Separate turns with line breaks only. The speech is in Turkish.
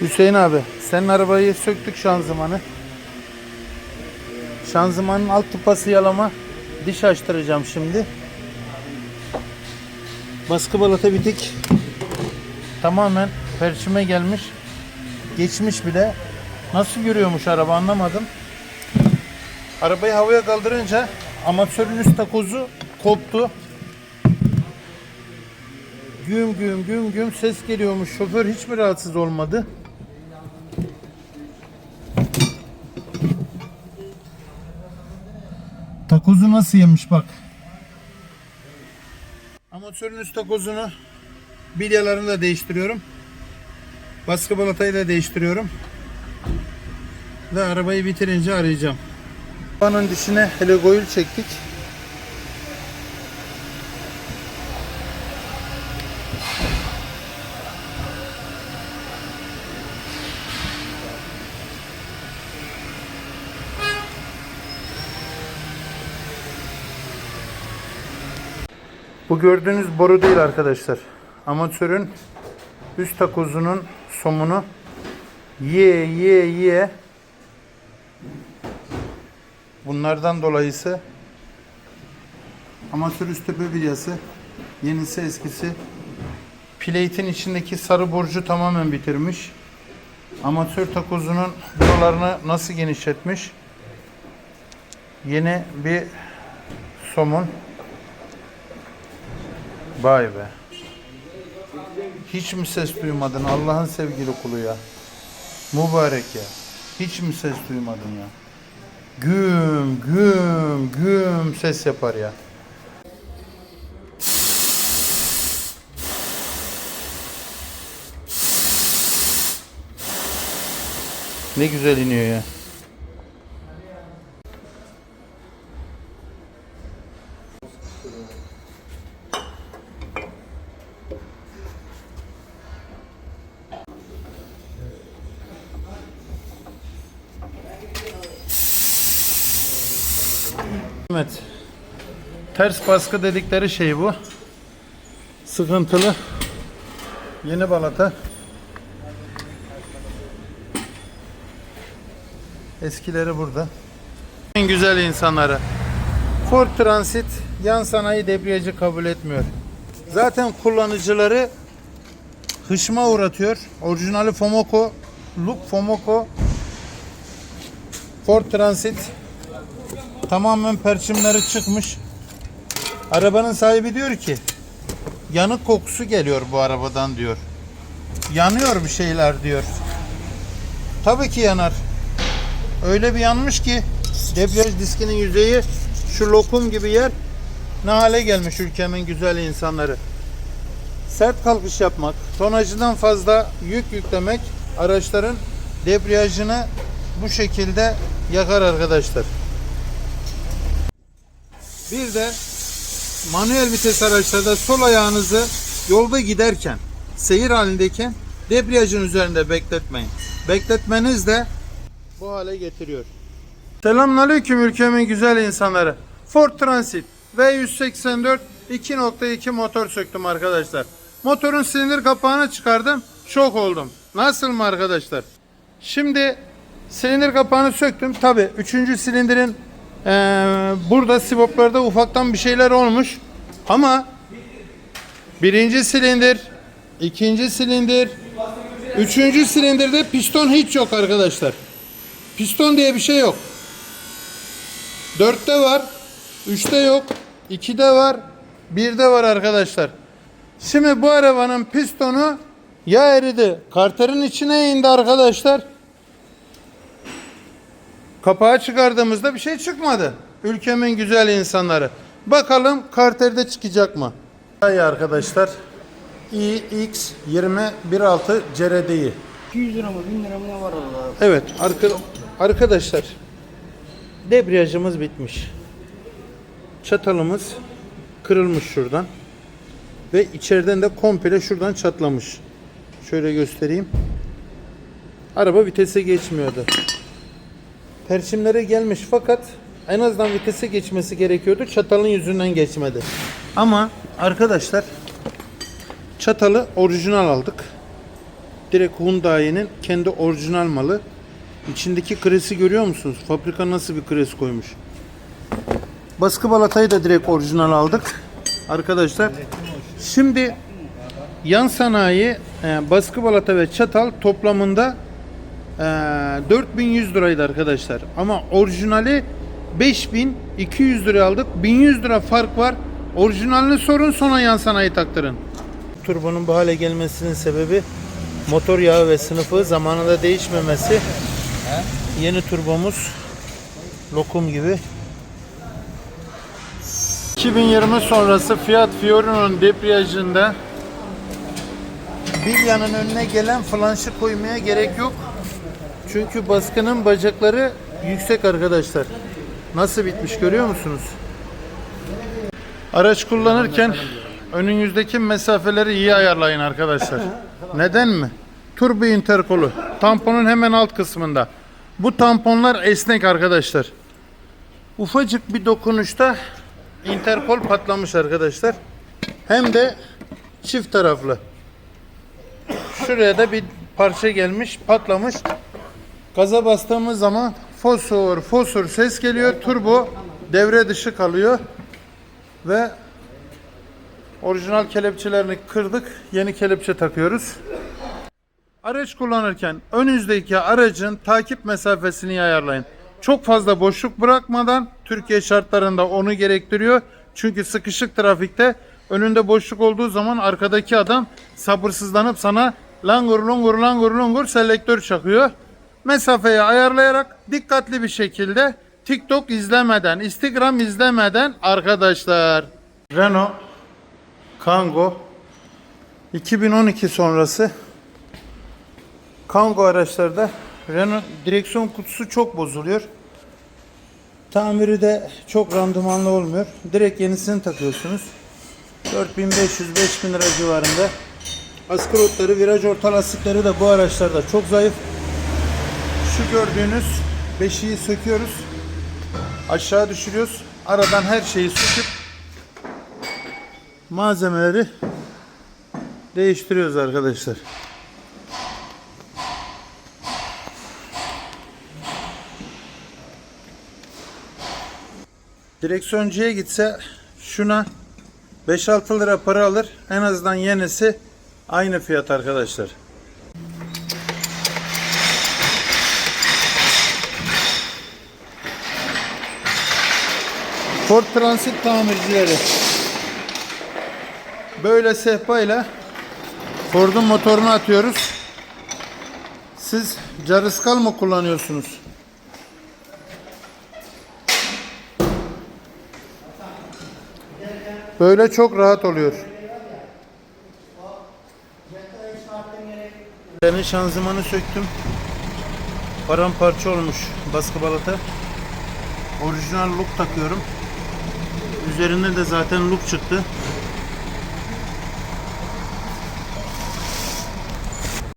Hüseyin abi senin arabayı söktük şanzımanı. Şanzımanın alt tıpası yalama. Diş açtıracağım şimdi. Baskı balata bitik. Tamamen perçime gelmiş. Geçmiş bile. Nasıl yürüyormuş araba anlamadım. Arabayı havaya kaldırınca amatörün üst takozu koptu. Güm güm güm güm ses geliyormuş. Şoför hiç mi rahatsız olmadı? Takozu nasıl yemiş bak. Amatörün üst takozunu bilyalarını da değiştiriyorum. Baskı balatayı da değiştiriyorum. Ve arabayı bitirince arayacağım. Arabanın dişine heligoil çektik. Bu gördüğünüz boru değil arkadaşlar. Amatörün üst takozunun somunu yiye yiye yiye bunlardan dolayısı amatör üst tepe bilyası yenisi eskisi plate'in içindeki sarı borcu tamamen bitirmiş. Amatör takozunun buralarını nasıl genişletmiş? Yeni bir somun Vay be. Hiç mi ses duymadın Allah'ın sevgili kulu ya? Mübarek ya. Hiç mi ses duymadın ya? Güm güm güm ses yapar ya. Ne güzel iniyor ya. Evet. Ters baskı dedikleri şey bu. Sıkıntılı. Yeni balata. Eskileri burada. En güzel insanları. Ford Transit yan sanayi debriyajı kabul etmiyor. Zaten kullanıcıları hışma uğratıyor. Orijinali Fomoco, Look Fomoco, Ford Transit tamamen perçimleri çıkmış. Arabanın sahibi diyor ki yanık kokusu geliyor bu arabadan diyor. Yanıyor bir şeyler diyor. Tabii ki yanar. Öyle bir yanmış ki debriyaj diskinin yüzeyi şu lokum gibi yer ne hale gelmiş ülkemin güzel insanları. Sert kalkış yapmak, tonajından fazla yük yüklemek araçların debriyajını bu şekilde yakar arkadaşlar. Bir de manuel vites araçlarda sol ayağınızı yolda giderken, seyir halindeyken debriyajın üzerinde bekletmeyin. Bekletmeniz de bu hale getiriyor. Selamünaleyküm ülkemin güzel insanları. Ford Transit V184 2.2 motor söktüm arkadaşlar. Motorun silindir kapağını çıkardım. Şok oldum. Nasıl mı arkadaşlar? Şimdi silindir kapağını söktüm. Tabi 3. silindirin eee, burada sivoplarda ufaktan bir şeyler olmuş. Ama birinci silindir, ikinci silindir, üçüncü silindirde piston hiç yok arkadaşlar. Piston diye bir şey yok. Dörtte var, üçte yok, ikide var, birde var arkadaşlar. Şimdi bu arabanın pistonu ya eridi, karterin içine indi arkadaşlar. Kapağı çıkardığımızda bir şey çıkmadı. Ülkemin güzel insanları. Bakalım karterde çıkacak mı? Hay arkadaşlar. iX2016 CRD'yi.
200 lira mı 1000 lira mı ne var orada?
Evet arka, arkadaşlar debriyajımız bitmiş. Çatalımız kırılmış şuradan. Ve içeriden de komple şuradan çatlamış. Şöyle göstereyim. Araba vitese geçmiyordu. Perçimlere gelmiş fakat en azından vitese geçmesi gerekiyordu. Çatalın yüzünden geçmedi. Ama arkadaşlar çatalı orijinal aldık. direkt Hyundai'nin kendi orijinal malı. İçindeki kresi görüyor musunuz? Fabrika nasıl bir kres koymuş. Baskı balatayı da direkt orijinal aldık. Arkadaşlar. Şimdi yan sanayi e, baskı balata ve çatal toplamında e, 4100 liraydı arkadaşlar. Ama orijinali 5200 liraya aldık. 1100 lira fark var. Orijinalini sorun sonra yan sanayi taktırın. Turbonun bu hale gelmesinin sebebi motor yağı ve sınıfı zamanında değişmemesi. Yeni turbomuz lokum gibi 2020 sonrası Fiat Fiorino'nun debriyajında bilyanın önüne gelen flanşı koymaya gerek yok. Çünkü baskının bacakları yüksek arkadaşlar. Nasıl bitmiş görüyor musunuz? Araç kullanırken önünüzdeki mesafeleri iyi ayarlayın arkadaşlar. Neden mi? Turbo interkolu. Tamponun hemen alt kısmında. Bu tamponlar esnek arkadaşlar. Ufacık bir dokunuşta interkol patlamış arkadaşlar. Hem de çift taraflı. Şuraya da bir parça gelmiş, patlamış. Gaza bastığımız zaman fosfor fosfor ses geliyor. Turbo devre dışı kalıyor. Ve orijinal kelepçelerini kırdık. Yeni kelepçe takıyoruz. Araç kullanırken önünüzdeki aracın takip mesafesini ayarlayın. Çok fazla boşluk bırakmadan Türkiye şartlarında onu gerektiriyor. Çünkü sıkışık trafikte önünde boşluk olduğu zaman arkadaki adam sabırsızlanıp sana langur lungur langur lungur selektör çakıyor. Mesafeyi ayarlayarak dikkatli bir şekilde TikTok izlemeden, Instagram izlemeden arkadaşlar Renault Kangoo 2012 sonrası Kangoo araçlarda Renault direksiyon kutusu çok bozuluyor. Tamiri de çok randımanlı olmuyor. Direkt yenisini takıyorsunuz. 4500-5000 lira civarında. Askı rotları, viraj orta lastikleri de bu araçlarda çok zayıf. Şu gördüğünüz beşiği söküyoruz. Aşağı düşürüyoruz. Aradan her şeyi söküp malzemeleri değiştiriyoruz arkadaşlar. Direksiyoncuya gitse şuna 5-6 lira para alır. En azından yenisi aynı fiyat arkadaşlar. Ford Transit tamircileri. Böyle sehpayla Ford'un motorunu atıyoruz. Siz carıskal mı kullanıyorsunuz? Böyle çok rahat oluyor. Ben şanzımanı söktüm. Paramparça olmuş baskı balata. Orijinal look takıyorum. Üzerinde de zaten look çıktı.